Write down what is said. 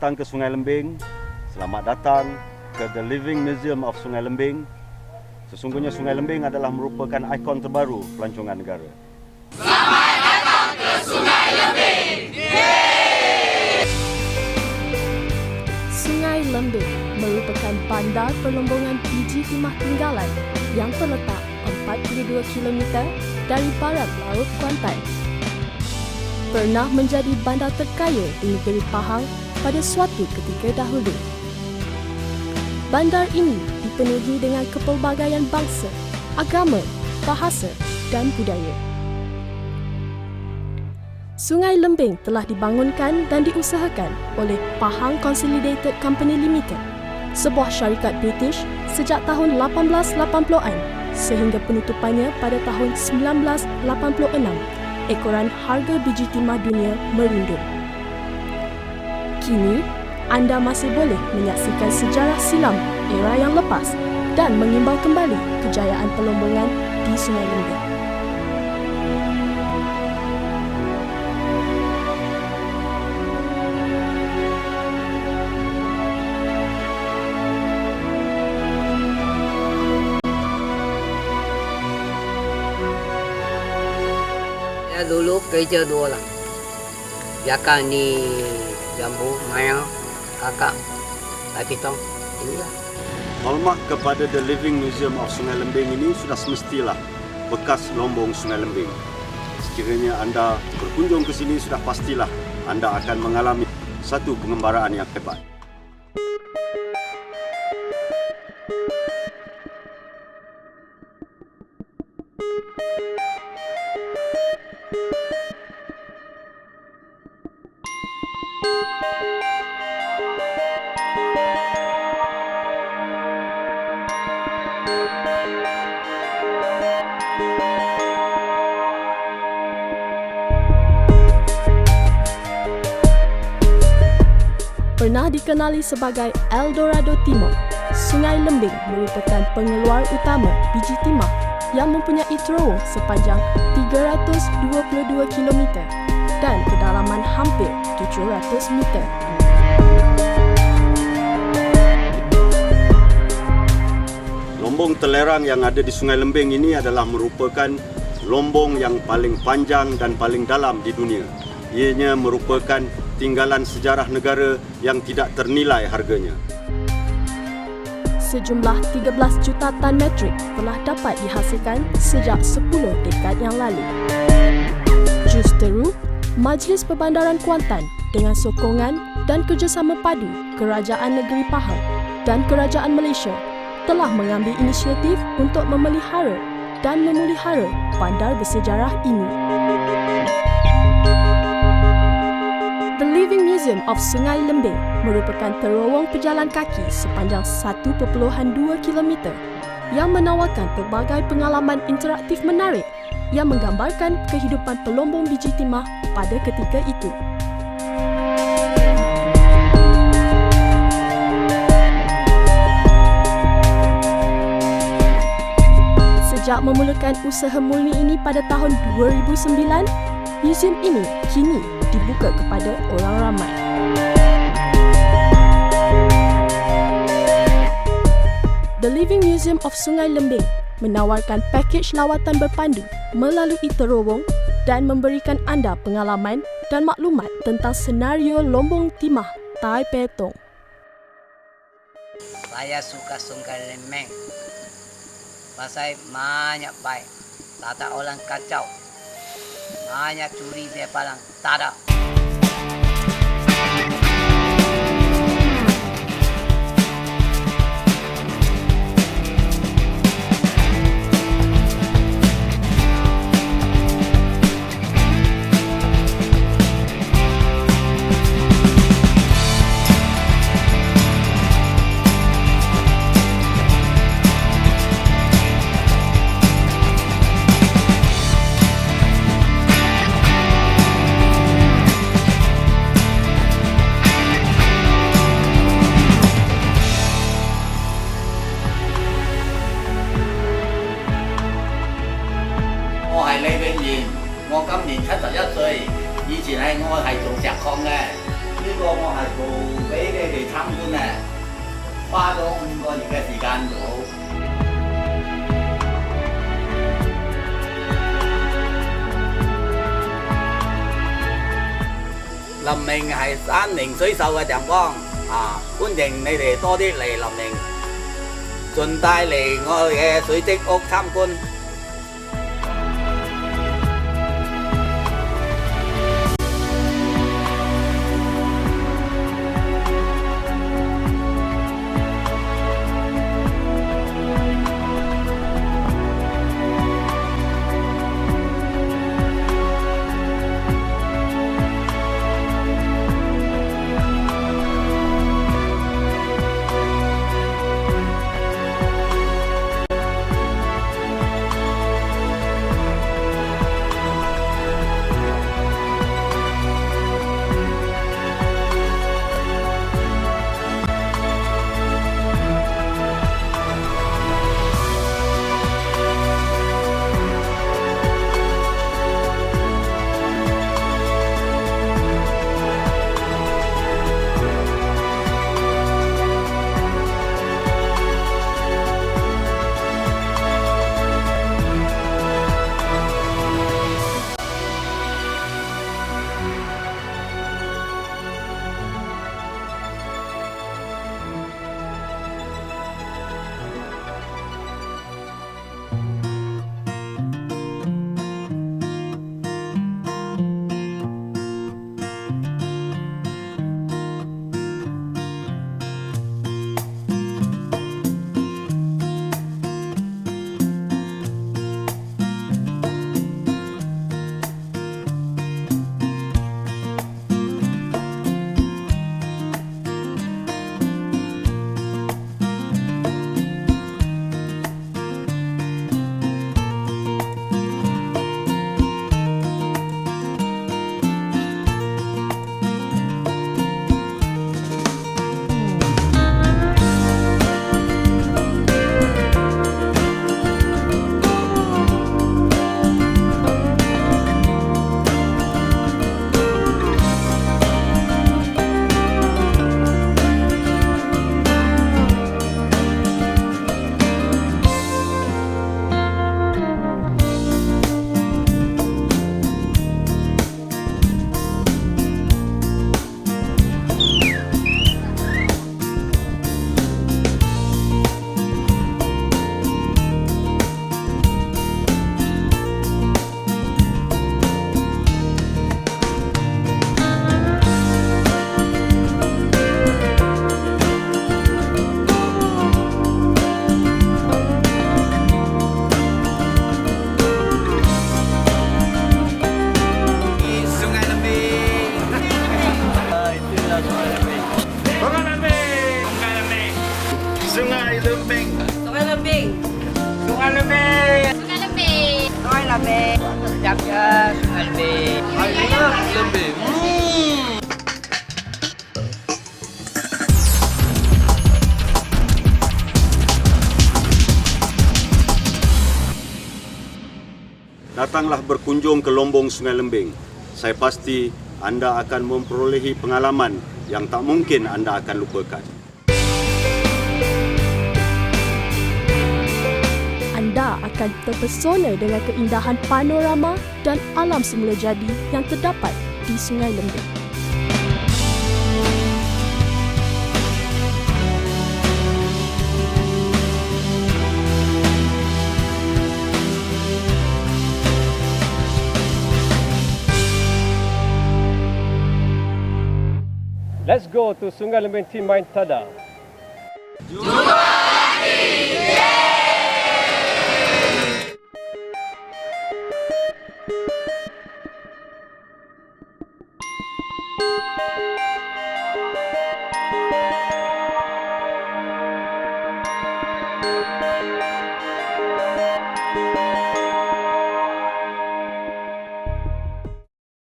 datang ke Sungai Lembing. Selamat datang ke The Living Museum of Sungai Lembing. Sesungguhnya Sungai Lembing adalah merupakan ikon terbaru pelancongan negara. Sungai Lembing merupakan bandar perlombongan biji timah tinggalan yang terletak 42 km dari barat Laut Kuantan. Pernah menjadi bandar terkaya di negeri Pahang pada suatu ketika dahulu. Bandar ini dipenuhi dengan kepelbagaian bangsa, agama, bahasa dan budaya. Sungai Lembing telah dibangunkan dan diusahakan oleh Pahang Consolidated Company Limited, sebuah syarikat British sejak tahun 1880-an sehingga penutupannya pada tahun 1986. Ekoran harga biji timah dunia merundum. Kini, anda masih boleh menyaksikan sejarah silam era yang lepas dan mengimbau kembali kejayaan pelombongan di Sungai. Saya dulu kerja dua orang. Biarkan ni jambu, maya, kakak, tai pitong. Inilah. Hormat kepada The Living Museum of Sungai Lembing ini sudah semestilah bekas lombong Sungai Lembing. Sekiranya anda berkunjung ke sini sudah pastilah anda akan mengalami satu pengembaraan yang hebat. Pernah dikenali sebagai Eldorado Timur, Sungai Lembing merupakan pengeluar utama biji timah yang mempunyai terowong sepanjang 322 km dan kedalaman hampir 700 meter. Lombong telerang yang ada di Sungai Lembing ini adalah merupakan lombong yang paling panjang dan paling dalam di dunia. Ianya merupakan tinggalan sejarah negara yang tidak ternilai harganya. Sejumlah 13 juta tan metrik telah dapat dihasilkan sejak 10 dekad yang lalu. Justeru, Majlis Perbandaran Kuantan dengan sokongan dan kerjasama padu Kerajaan Negeri Pahang dan Kerajaan Malaysia telah mengambil inisiatif untuk memelihara dan memulihara bandar bersejarah ini. The Living Museum of Sungai Lembing merupakan terowong pejalan kaki sepanjang 1.2 km yang menawarkan pelbagai pengalaman interaktif menarik yang menggambarkan kehidupan pelombong biji timah pada ketika itu. Sejak memulakan usaha murni ini pada tahun 2009, museum ini kini dibuka kepada orang ramai. The Living Museum of Sungai Lembing menawarkan pakej lawatan berpandu melalui terowong dan memberikan anda pengalaman dan maklumat tentang senario lombong timah Tai Petong. Saya suka Sungai Lembeng. Pasal banyak baik. Tak ada orang kacau. Banyak curi dia palang. Tak ada. 林明係山明水秀嘅地方啊，歡迎你哋多啲嚟林明，順帶嚟我嘅水晶屋參觀。 Datanglah berkunjung ke Lombong Sungai Lembing. Saya pasti anda akan memperolehi pengalaman yang tak mungkin anda akan lupakan. Anda akan terpesona dengan keindahan panorama dan alam semula jadi yang terdapat di Sungai Lembing. Let's go to Team Main Tada.